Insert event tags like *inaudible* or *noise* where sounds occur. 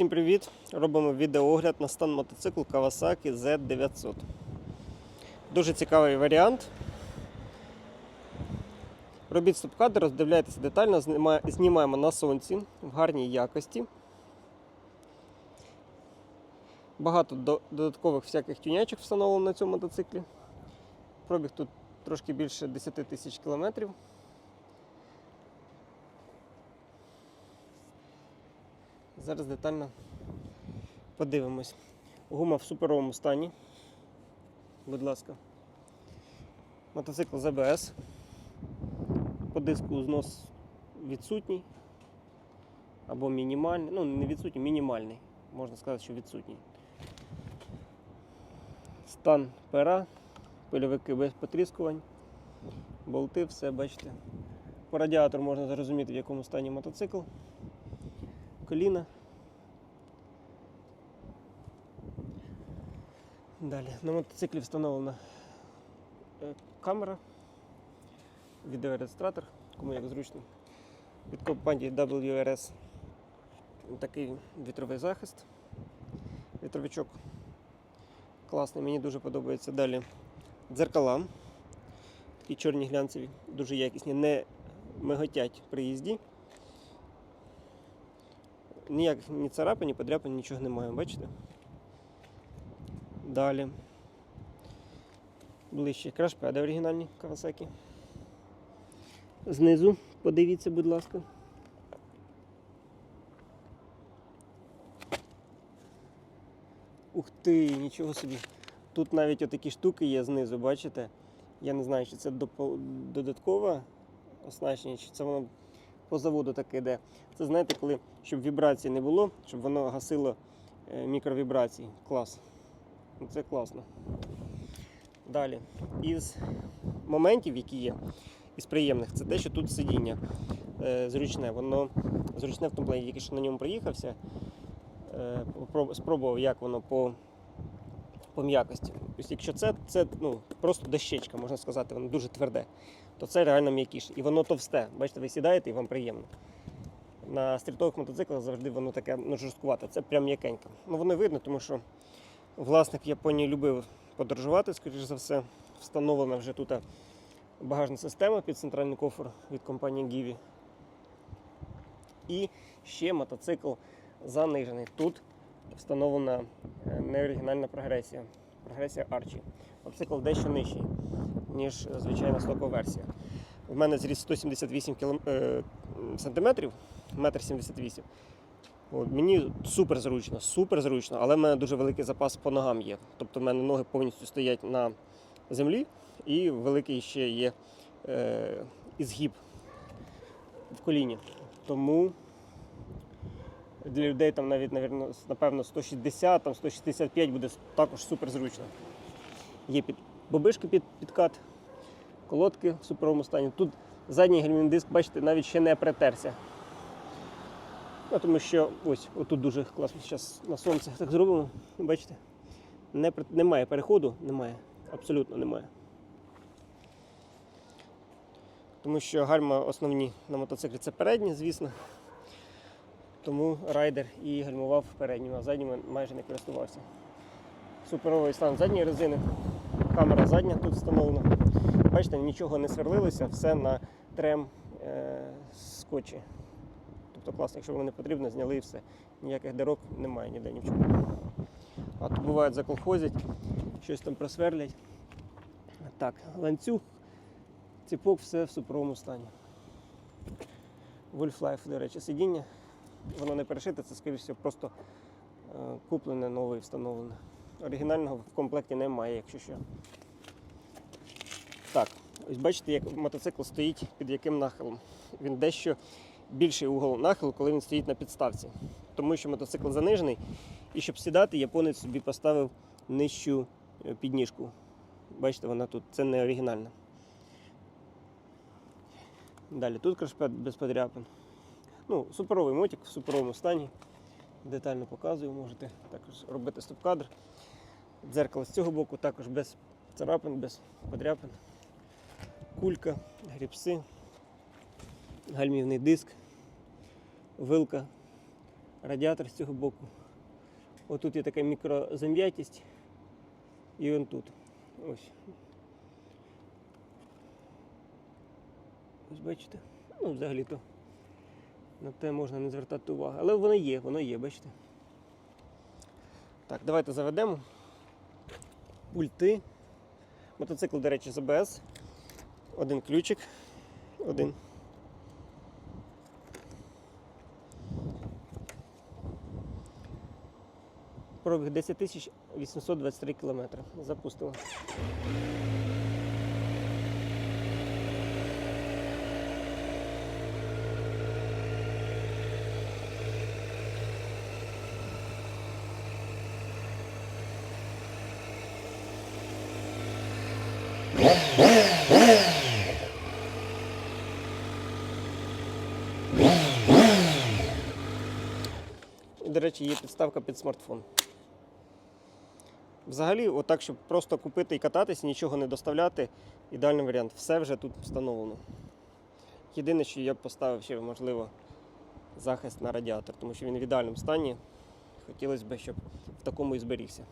Всім привіт! Робимо відеоогляд на стан мотоциклу Kawasaki Z900. Дуже цікавий варіант. Робіть стоп-кадр, роздивляйтеся детально, знімаємо на сонці в гарній якості. Багато додаткових всяких тюнячок встановлено на цьому мотоциклі. Пробіг тут трошки більше 10 тисяч кілометрів. Зараз детально подивимось. Гума в суперовому стані. Будь ласка. Мотоцикл з АБС. По диску знос відсутній. Або мінімальний. Ну, не відсутній, мінімальний. Можна сказати, що відсутній. Стан пера, пильовики без потріскувань, болти, все бачите. По радіатору можна зрозуміти, в якому стані мотоцикл коліна. Далі. На мотоциклі встановлена е, камера, відеореєстратор, кому як зручно. Від компанії WRS такий вітровий захист. Вітровичок класний, мені дуже подобається. Далі дзеркала. Такі чорні глянцеві, дуже якісні, не миготять при їзді. Ніяких ні царапин, ні подряпин, нічого немає, бачите? Далі. Ближче крашпеди оригінальні Kawasaki. Знизу подивіться, будь ласка. Ух ти, нічого собі. Тут навіть отакі штуки є знизу, бачите? Я не знаю, чи це допо- додаткове оснащення, чи це воно по заводу таке йде. Це знаєте, коли щоб вібрацій не було, щоб воно гасило е, мікровібрації. Клас. Ну, Це класно. Далі. Із моментів, які є, із приємних, це те, що тут сидіння е, зручне. Воно зручне в тому плані, тільки що на ньому проїхався. Е, спробував, як воно по, по м'якості. Тобто, якщо це, це ну, просто дощечка, можна сказати, воно дуже тверде, то це реально м'якіше. І воно товсте. Бачите, ви сідаєте і вам приємно. На стрітових мотоциклах завжди воно таке ну, жорсткувате. Це прям м'якеньке. Ну воно видно, тому що власник Японії любив подорожувати, скоріш за все. Встановлена вже тут багажна система під центральний кофр від компанії Givi. І ще мотоцикл занижений. Тут встановлена е, неоригінальна прогресія. Прогресія Archie. Мотоцикл дещо нижчий, ніж е, звичайна стокова версія. У мене зріст 178 кілом... е, сантиметрів, метр 78. От, мені супер зручно, супер зручно, але в мене дуже великий запас по ногам є. Тобто в мене ноги повністю стоять на землі і великий ще є е, ізгиб в коліні. Тому для людей там навіть, напевно, 160, там 165 буде також супер зручно. Є під, бобишки під підкат, колодки в суперовому стані. Тут задній гальмівний диск, бачите, навіть ще не притерся. Ну, тому що ось, отут дуже класно зараз на сонце *laughs* так зробимо. Бачите? Не, немає переходу, немає. Абсолютно немає. Тому що гальма основні на мотоциклі це передні, звісно. Тому райдер і гальмував переднім, а заднім майже не користувався. Суперовий стан задньої резини. Камера задня тут встановлена. Бачите, нічого не сверлилося, все на трем е, скотчі. Тобто класно, якщо воно не потрібно, зняли і все. Ніяких дирок немає ніде ні в чому. А тут бувають заколхозять, щось там просверлять. Так, ланцюг, ціпок, все в суперовому стані. Wolf Life, до речі, сидіння. Воно не перешите, це, скоріше просто е, куплене, нове і встановлене. Оригінального в комплекті немає, якщо що. Так, ось бачите, як мотоцикл стоїть під яким нахилом. Він дещо більший угол нахилу, коли він стоїть на підставці. Тому що мотоцикл занижений, і щоб сідати, японець собі поставив нижчу е, підніжку. Бачите, вона тут, це не оригінальна. Далі тут крашпет без подряпин. Ну, суперовий мотик в суперовому стані. Детально показую, можете також робити стоп-кадр. Дзеркало з цього боку також без царапин, без подряпин. Кулька, гріпси, гальмівний диск, вилка, радіатор з цього боку. Отут є така мікрозам'ятість. І он тут. Ось. Ось бачите? Ну, взагалі-то на те можна не звертати увагу. Але воно є, воно є, бачите. Так, давайте заведемо. Пульти. Мотоцикл, до речі, з АБС. Один ключик. Один. Пробіг 10 823 кілометри. Запустимо. До речі, є підставка під смартфон. Взагалі, отак, щоб просто купити і кататись, нічого не доставляти, ідеальний варіант. Все вже тут встановлено. Єдине, що я б поставив ще, можливо, захист на радіатор, тому що він в ідеальному стані. Хотілося б, щоб в такому і зберігся.